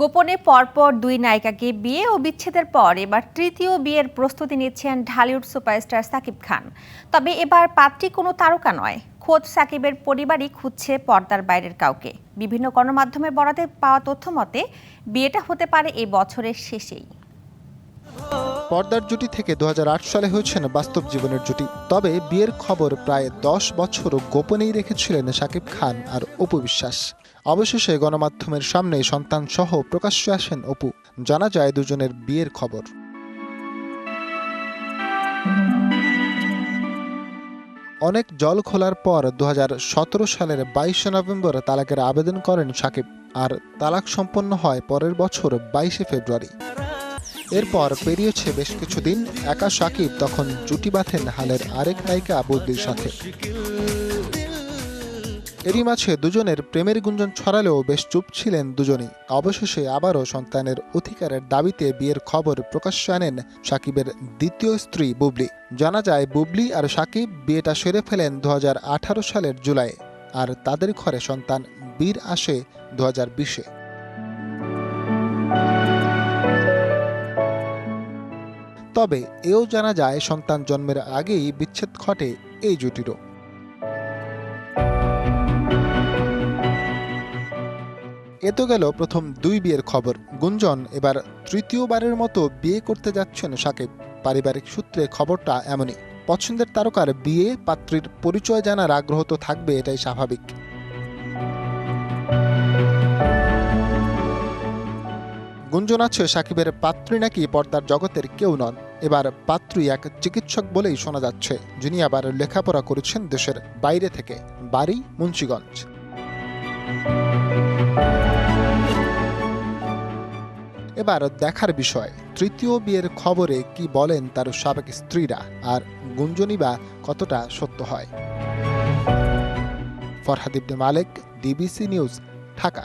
গোপনে পরপর দুই নায়িকাকে বিয়ে ও বিচ্ছেদের পর এবার তৃতীয় বিয়ের প্রস্তুতি নিচ্ছেন ঢালিউড সুপারস্টার সাকিব খান। তবে এবার পাত্রী কোনো তারকা নয়, খোদ সাকিবের পরিবারই খুঁজছে পর্দার বাইরের কাউকে। বিভিন্ন গণমাধ্যমের বরাতে পাওয়া তথ্য মতে, বিয়েটা হতে পারে এই বছরের শেষেই। পর্দার জুটি থেকে দু হাজার আট সালে হয়েছেন বাস্তব জীবনের জুটি। তবে বিয়ের খবর প্রায় দশ বছর গোপনেই রেখেছিলেন সাকিব খান আর অপু বিশ্বাস। অবশেষে গণমাধ্যমের সামনে সন্তান সহ প্রকাশ্যে আসেন অপু। জানা যায় দুজনের বিয়ের খবর। অনেক জল খোলার পর দু হাজার সতেরো সালের বাইশে নভেম্বর তালাকের আবেদন করেন সাকিব। আর তালাক সম্পন্ন হয় পরের বছর বাইশে ফেব্রুয়ারি। এরপর পেরিয়েছে বেশ কিছুদিন, একা সাকিব তখন জুটি বাঁধেন হালের আরেক নায়িকা বুদ্ধির সাথে। এরই মাঝে দুজনের প্রেমের গুঞ্জন ছড়ালেও বেশ চুপ ছিলেন দুজনেই। অবশেষে আবারও সন্তানের অধিকারের দাবিতে বিয়ের খবর প্রকাশ্যে আনেন সাকিবের দ্বিতীয় স্ত্রী বুবলি। জানা যায়, বুবলি আর সাকিব বিয়েটা সেরে ফেলেন দু হাজার আঠারো সালের জুলাই আর তাদের ঘরে সন্তান বীর আসে দু হাজার বিশে। তবে এও জানা যায়, সন্তান জন্মের আগেই বিচ্ছেদ ঘটে এই জুটিরও। এ তো গেল প্রথম দুই বিয়ের খবর। গুঞ্জন, এবার তৃতীয়বারের মতো বিয়ে করতে যাচ্ছেন সাকিব। পারিবারিক সূত্রে খবরটা এমনই। পছন্দের তারকার বিয়ে পাত্রীর পরিচয় জানার আগ্রহ তো থাকবে, এটাই স্বাভাবিক। গুঞ্জন আছে, সাকিবের পাত্রী নাকি পর্দার জগতের কেউ নন। এবার পাত্রী এক চিকিৎসক বলেই শোনা যাচ্ছে, যিনি আবার লেখাপড়া করেছেন দেশের বাইরে থেকে, বাড়ি মুন্সীগঞ্জ। এবার দেখার বিষয়, তৃতীয় বিয়ের খবরে কি বলেন তার সাবেক স্ত্রীরা আর গুঞ্জনই বা কতটা সত্য হয়? Farhad Ibne Malik, DBC news, Dhaka.